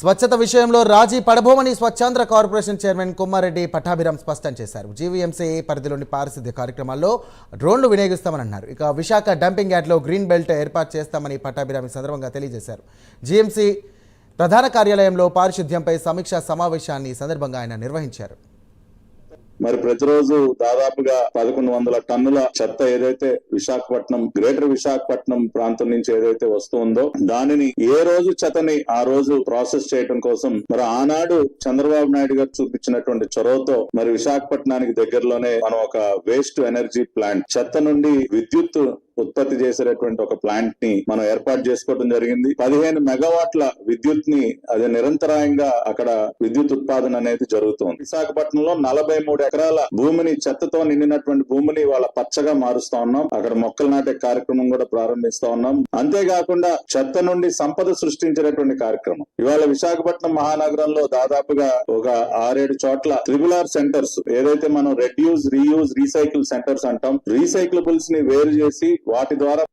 స్వచ్ఛత విషయంలో రాజీ పడబోమని స్వచ్ఛాంధ్ర కార్పొరేషన్ చైర్మన్ కొమ్మారెడ్డి పట్టాభిరామ్ స్పష్టం చేశారు. జీవీఎంసీ పరిధిలోని పారిశుద్ధ్య కార్యక్రమాల్లో డ్రోన్లు వినియోగిస్తామని అన్నారు ఇక విశాఖ డంపింగ్ యార్డ్లో గ్రీన్ బెల్ట్ ఏర్పాటు చేస్తామని పట్టాభిరామ్ ఈ సందర్భంగా తెలియజేశారు. జీఎంసీ ప్రధాన కార్యాలయంలో పారిశుద్ధ్యంపై సమీక్షా సమావేశాన్ని సందర్భంగా ఆయన నిర్వహించారు. మరి ప్రతిరోజు దాదాపుగా పదకొండు వందల టన్నుల చెత్త ఏదైతే విశాఖపట్నం గ్రేటర్ విశాఖపట్నం ప్రాంతం నుంచి ఏదైతే వస్తుందో దానిని ఏ రోజు చెత్తని ఆ రోజు ప్రాసెస్ చేయడం కోసం మరి ఆనాడు చంద్రబాబు నాయుడు గారు చూపించినటువంటి చొరవతో మరి విశాఖపట్నానికి దగ్గరలోనే మనం ఒక వేస్ట్ ఎనర్జీ ప్లాంట్ చెత్త నుండి విద్యుత్ ఉత్పత్తి చేసేటటువంటి ఒక ప్లాంట్ని మనం ఏర్పాటు చేసుకోవడం జరిగింది. పదిహేను మెగావాట్ల విద్యుత్ని అదే నిరంతరాయంగా అక్కడ విద్యుత్ ఉత్పాదన అనేది జరుగుతోంది. విశాఖపట్నంలో నలభై మూడు ఎకరాల భూమిని చెత్తతో నిండినటువంటి భూమిని వాళ్ళ పచ్చగా మారుస్తా ఉన్నాం. అక్కడ మొక్కలు నాటే కార్యక్రమం కూడా ప్రారంభిస్తా ఉన్నాం. అంతేకాకుండా చెత్త నుండి సంపద సృష్టించేటటువంటి కార్యక్రమం. ఇవాళ విశాఖపట్నం మహానగరంలో దాదాపుగా ఒక ఆరేడు చోట్ల త్రిబుల్ ఆర్ సెంటర్స్ ఏదైతే మనం రెడ్యూస్ రీయూజ్ రీసైకిల్ సెంటర్స్ అంటాం రీసైక్లబుల్స్ని వేరు చేసి వాటి ద్వారా